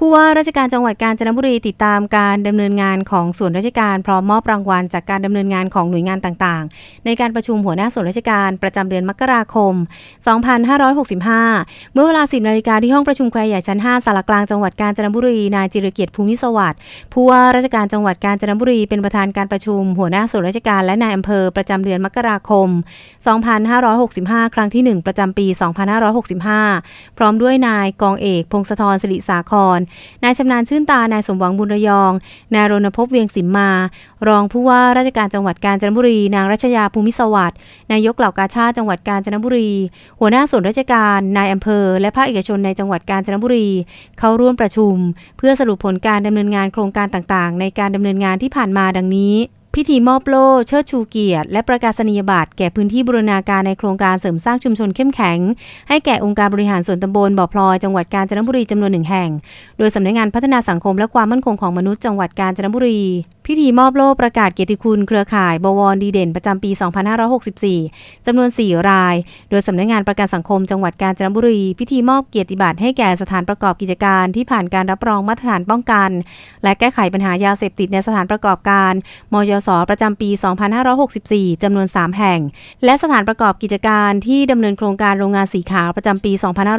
ผู้ว่าราชการจังหวัดกาญจนบุรีติดตามการดำเนินงานของส่วนราชการพร้อมมอบรางวัลจากการดำเนินงานของหน่วยงานต่างๆ ในการประชุมหัวหน้าส่วนราชการประจำเดือนมกราคม 2565 เมื่อเวลา 10นาฬิกาที่ห้องประชุมแควใหญ่ชั้น 5สารกลางจังหวัดกาญจนบุรีนายจิรเกียรติภูมิสวัสดิ์ผู้ว่าราชการจังหวัดกาญจนบุรีเป็นประธานการประชุม หัวหน้าส่วนราชการและนายอำเภอประจำเดือนมกราคม 2565 ครั้งที่ 1 ประจำปี 2565 พร้อมด้วยนายกองเอก พงศธรสิริสาครนายชำนาญชื่นตานายสมหวังบุญระยอง นายรณพพเวียงสิมมา รองผู้ว่าราชการจังหวัดกาญจนบุรี นางรัชยาภูมิสวัสดิ์นายกเหล่ากาชาติจังหวัดกาญจนบุรี หัวหน้าส่วนราชการนายอำเภอ และภาคเอกชนในจังหวัดกาญจนบุรี เข้าร่วมประชุม เพื่อสรุปผลการดำเนินงานโครงการต่างๆ ในการดำเนินงานที่ผ่านมาดังนี้ พิธีมอบโล่เชิดชูเกียรติ และประกาศนียบัตรแก่พื้นที่บูรณาการในโครงการเสริมสร้างชุมชนเข้มแข็ง ให้แก่องค์การบริหารส่วนตำบลบ่อพลอยจังหวัดกาญจนบุรีจำนวนหนึ่งแห่ง โดยสำนักงานพัฒนาสังคมและความมั่นคงของมนุษย์จังหวัดกาญจนบุรี พิธีมอบโล่ประกาศเกียรติคุณเครือข่ายบวรดีเด่นประจำปี 2564 จำนวน 4 ราย โดยสำนักงานประกันสังคมจังหวัดกาญจนบุรี พิธีมอบเกียรติบัตรให้แก่สถานประกอบกิจการที่ผ่านการรับรองมาตรฐานป้องกัน และแก้ไขปัญหายาเสพติดในสถานประกอบการมยสประจำปี 2564 จำนวน 3 แห่ง และสถานประกอบกิจการที่ดำเนินโครงการโรงงานสีขาวประจำปี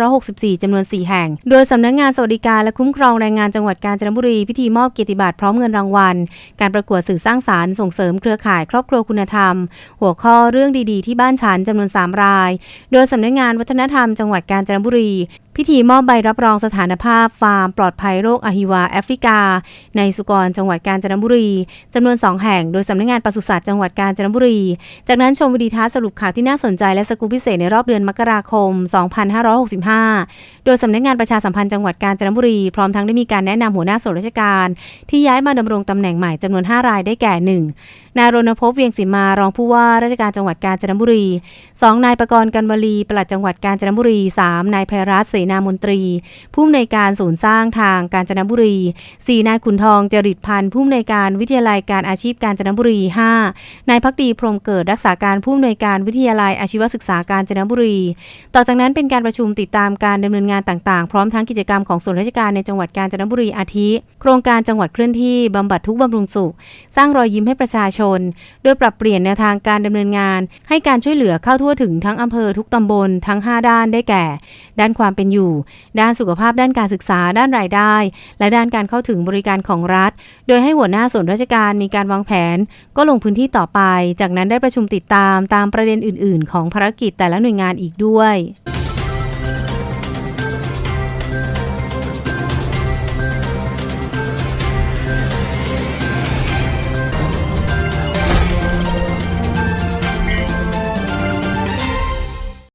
2564 จำนวน 4 แห่ง โดยสำนักงานสวัสดิการและคุ้มครองแรงงานจังหวัดกาญจนบุรีพิธีมอบเกียรติบัตรพร้อมเงินรางวัลการประกวดสื่อสร้างสารรค์ส่งเสริมเครือข่ายครอบครัวคุณธรรม หัวข้อเรื่องดีๆ ที่บ้านฉันจำนวน 3 ราย โดยสำนักงานวัฒนธรรมจังหวัดกาญจนบุรี พิธีมอบใบรับรองสถานภาพฟาร์มปลอดภัยโรคอหิวาแอฟริกา ในสุกรจังหวัดกาญจนบุรีจำนวน 2 แห่ง โดยสำนักงานปศุสัตว์จังหวัดกาญจนบุรี จากนั้นชมวิดีทัศน์สรุปข่าวที่น่าสนใจและสกูปพิเศษในรอบเดือนมกราคม 2565 โดยสำนักงานประชาสัมพันธ์จังหวัดกาญจนบุรี พร้อมทั้งได้มีการแนะนำหัวหน้าส่วนราชการ ที่ย้ายมาดำรงตำแหน่งใหม่จำนวน 5 รายได้แก่ 1. นายรณพพเวียงสิมารองผู้ว่าราชการจังหวัดกาญจนบุรี 2. นายประกรณ์กันวลีปลัดจังหวัดกาญจนบุรี 3. นายไพรัตน์เสนามนตรี ผู้อำนวยการศูนย์สร้างทางกาญจนบุรี 4. นายขุนทองจริตพันธ์ผู้อำนวยการวิทยาลัยการอาชีพกาญจนบุรี 5. นายพักดีพรมเกิดรักษาการผู้อำนวยการวิทยาลัยอาชีวศึกษากาญจนบุรี ต่อจากนั้นเป็นการประชุมติดตามการดำเนินงานต่างๆ พร้อมทั้งกิจกรรมของส่วนราชการในจังหวัดกาญจนบุรีอาทิ โครงการจังหวัดเคลื่อนที่บำบัดทุกข์บำรุงสุข สร้างรอยยิ้มให้ประชาชนโดยปรับเปลี่ยนแนวทางการดำเนินงาน ให้การช่วยเหลือเข้าทั่วถึงทั้งอำเภอทุกตำบลทั้ง 5 ด้านได้แก่ ด้านความเป็นอยู่ ด้านสุขภาพด้านการศึกษา ด้านรายได้ และด้านการเข้าถึงบริการของรัฐ โดยให้หัวหน้าส่วนราชการมีการวางแผน ก็ลงพื้นที่ต่อไป จากนั้นได้ประชุมติดตามตามประเด็นอื่น ๆ ของภารกิจแต่ละหน่วยงานอีกด้วย